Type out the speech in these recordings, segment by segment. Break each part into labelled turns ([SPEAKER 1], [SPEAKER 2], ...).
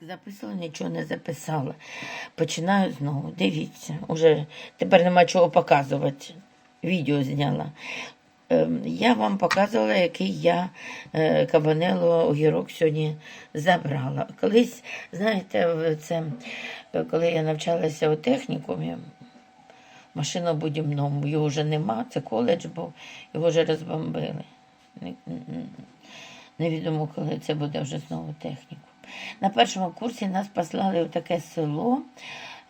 [SPEAKER 1] Так, записала, нічого не записала. Починаю знову. Дивіться, уже тепер нема чого показувати. Відео зняла. Ем, Я вам показувала, який я е, кабанело огірок сьогодні забрала. Колись, знаєте, це, е, коли я навчалася у технікумі, машинобудівному, його вже нема, це коледж був, його вже розбомбили. Невідомо, коли це буде вже знову технікум. На першому курсі нас послали в таке село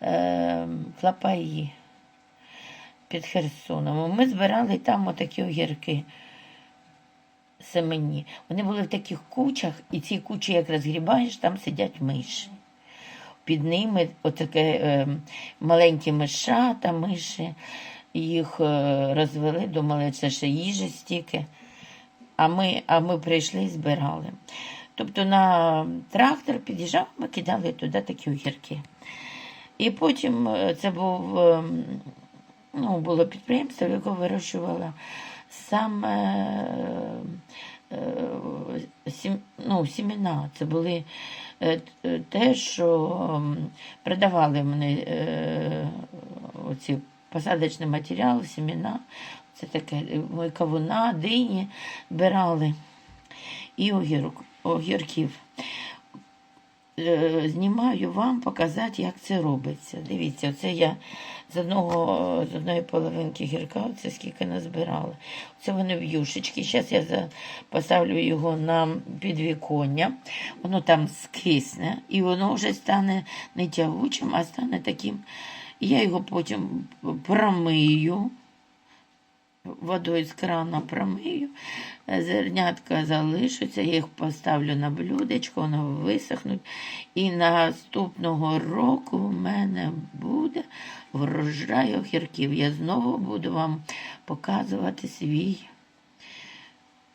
[SPEAKER 1] е, Клапаї під Херсоном. Ми збирали там отакі огірки семені. Вони були в таких кучах, і ці кучі, як розгрібаєш, там сидять миші. Під ними отаке е, маленькі мишата, миші. Їх е, розвели, думали, це ще їжі стільки. А ми, а ми прийшли і збирали. Тобто на трактор під'їжджав, ми кидали туди такі огірки. І потім е, це був, ем, ну, було підприємство, яке вирощувало саме е, ну, сімена. Це були е, те, що ем, продавали мені оці посадочний матеріал, сімена. Це таке ми кавуна, дині брали і огірок, огірків. Е, Знімаю вам показати, як це робиться. Дивіться, це я з одного з одної половинки гірка, це скільки назбирала. Це вони в юшечки. Зараз я поставлю його на підвіконня, воно там скисне, і воно вже стане не тягучим, а стане таким. Я його потім промию водою з крана промию, зернятка залишаться, я їх поставлю на блюдечко, воно висохнуть. І наступного року в мене буде врожай огірків. Я знову буду вам показувати свій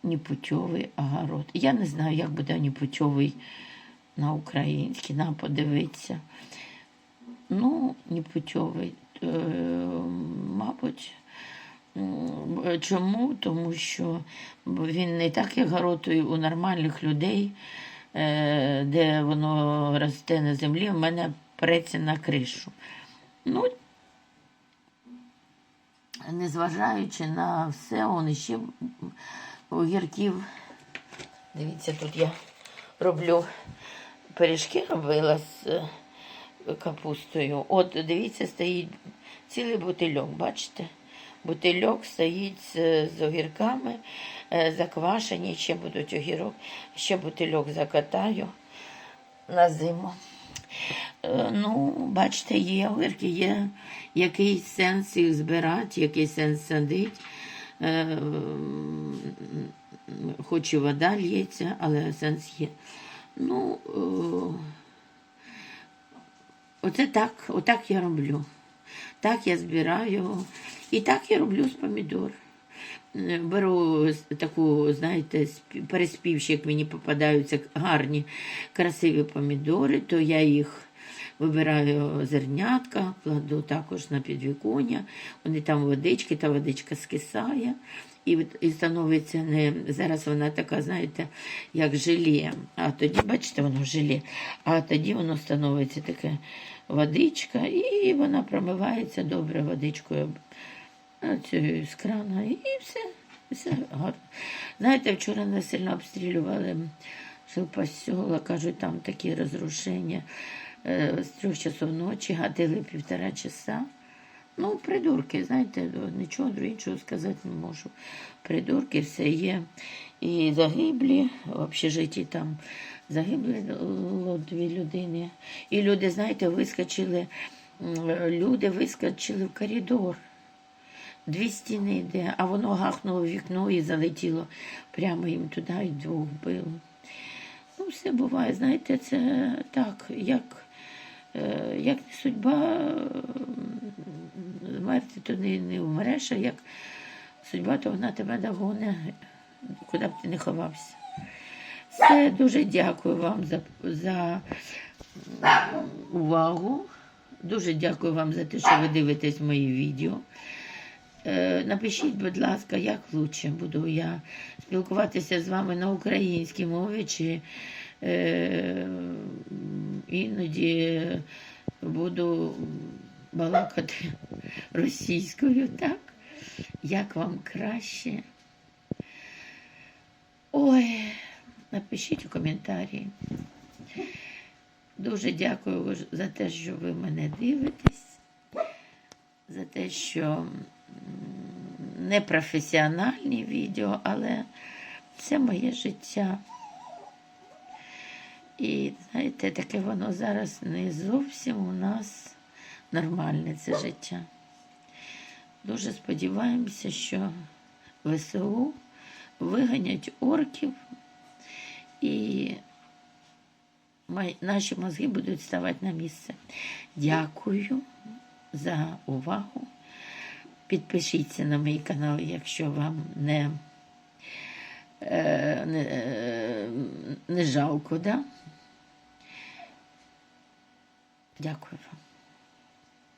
[SPEAKER 1] непутьовий огород. Я не знаю, як буде непутьовий на український, на подивитися. Ну, непутьовий. Е, мабуть, Чому? Тому що він не так, як горотує у нормальних людей, е, де воно росте на землі, в мене преться на кришу. Ну, незважаючи на все, он ще огірків. Дивіться, тут я роблю пиріжки робила з е, капустою. От дивіться, стоїть цілий бутильок, бачите? Бутильок стоїть з, з огірками, е, заквашені, ще будуть огірок, ще бутильок закатаю на зиму. Е, Ну, бачите, є огірки, є який сенс їх збирати, який сенс садити. Е, Хоч і вода лється, але сенс є. Ну, оце так, отак я роблю. Так я збираю. його. І так я роблю з помідор. Е, Беру таку, знаєте, переспівщик, мені попадаються гарні, красиві помідори, то я їх вибираю зернятка, кладу також на підвіконня. Вони там водички, та водичка скисає. І, і становиться не зараз вона така, знаєте, як желе. А тоді, бачите, воно желе. А тоді воно становиться таке водичка, і вона промивається добре водичкою цією з крана, і все, все гарно. Знаєте, вчора нас сильно обстрілювали Шелпасьола, кажуть, там такі розрушення. Е, З трьох часов ночі гатили півтора часа. Ну, придурки, знаєте, нічого іншого сказати не можу. Придурки все є. І загиблі, в общежитті там загибли дві людини. І люди, знаєте, вискочили, люди вискочили в коридор. Дві стіни йде, а воно гахнуло в вікно і залетіло прямо їм туди і двох вбило. Ну, все буває, знаєте, це так, як, як не судьба, вмерти, то не, не вмреш, а як судьба, то вона тебе догоне, куди б ти не ховався. Все, дуже дякую вам за, за увагу. Дуже дякую вам за те, що ви дивитесь мої відео. Е, Напишіть, будь ласка, як лучше буду я спілкуватися з вами на українській мові чи е, іноді буду балакати російською, так? Як вам краще? Ой, напишіть у коментарі. Дуже дякую за те, що ви мене дивитесь, за те, що не професіональні відео, але це моє життя. І знаєте, таке воно зараз не зовсім у нас нормальне це життя. Дуже сподіваємося, що ВСУ виганять орків і наші мозги будуть ставати на місце. Дякую за увагу. Підпишіться на мій канал, якщо вам не, е, не, е, не жалко, да? Ďakujem vám.